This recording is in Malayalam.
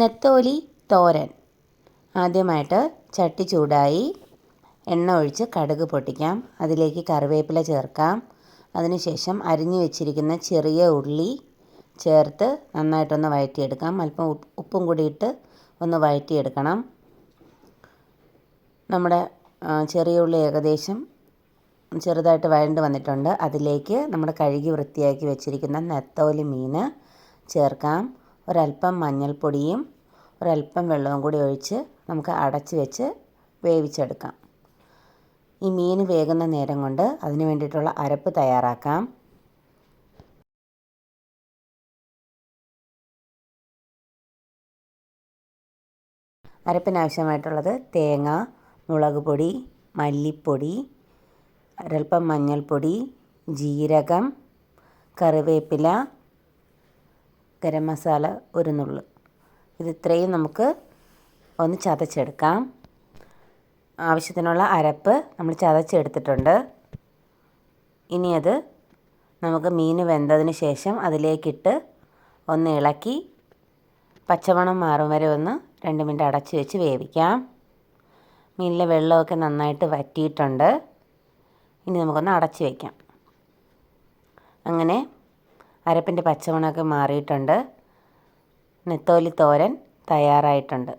നെത്തോലി തോരൻ. ആദ്യമായിട്ട് ചട്ടി ചൂടായി എണ്ണ ഒഴിച്ച് കടുക് പൊട്ടിക്കാം. അതിലേക്ക് കറിവേപ്പില ചേർക്കാം. അതിനുശേഷം അരിഞ്ഞു വെച്ചിരിക്കുന്ന ചെറിയ ഉള്ളി ചേർത്ത് നന്നായിട്ടൊന്ന് വഴറ്റിയെടുക്കാം. അല്പം ഉപ്പും കൂടി ഇട്ട് ഒന്ന് വഴറ്റിയെടുക്കണം. നമ്മുടെ ചെറിയ ഉള്ളി ഏകദേശം ചെറുതായിട്ട് വഴണ്ട് വന്നിട്ടുണ്ട്. അതിലേക്ക് നമ്മുടെ കഴുകി വൃത്തിയാക്കി വെച്ചിരിക്കുന്ന നെത്തോലി മീൻ ചേർക്കാം. ഒരല്പം മഞ്ഞൾപ്പൊടിയും ഒരല്പം വെള്ളവും കൂടി ഒഴിച്ച് നമുക്ക് അടച്ച് വെച്ച് വേവിച്ചെടുക്കാം. ഈ മീൻ വേകുന്ന നേരം കൊണ്ട് അതിന് വേണ്ടിയിട്ടുള്ള അരപ്പ് തയ്യാറാക്കാം. അരപ്പിനാവശ്യമായിട്ടുള്ളത് തേങ്ങ മുളക് പൊടി മല്ലിപ്പൊടി ഒരൽപ്പം മഞ്ഞൾപ്പൊടി ജീരകം കറിവേപ്പില ഗരം മസാല ഒരു നുള്ള്. ഇത് ഇത്രയും നമുക്ക് ഒന്ന് ചതച്ചെടുക്കാം. ആവശ്യത്തിനുള്ള അരപ്പ് നമ്മൾ ചതച്ചെടുത്തിട്ടുണ്ട്. ഇനി അത് നമുക്ക് മീൻ വെന്തതിന് ശേഷം അതിലേക്കിട്ട് ഒന്ന് ഇളക്കി പച്ചമണം മാറും വരെ ഒന്ന് രണ്ട് മിനിറ്റ് അടച്ച് വെച്ച് വേവിക്കാം. മീനിലെ വെള്ളമൊക്കെ നന്നായിട്ട് വറ്റിയിട്ടുണ്ട്. ഇനി നമുക്കൊന്ന് അടച്ച് വയ്ക്കാം അങ്ങനെ അരപ്പിന്റെ പച്ചമണമൊക്കെ മാറിയിട്ടുണ്ട്. നെത്തോലി തോരൻ തയ്യാറായിട്ടുണ്ട്.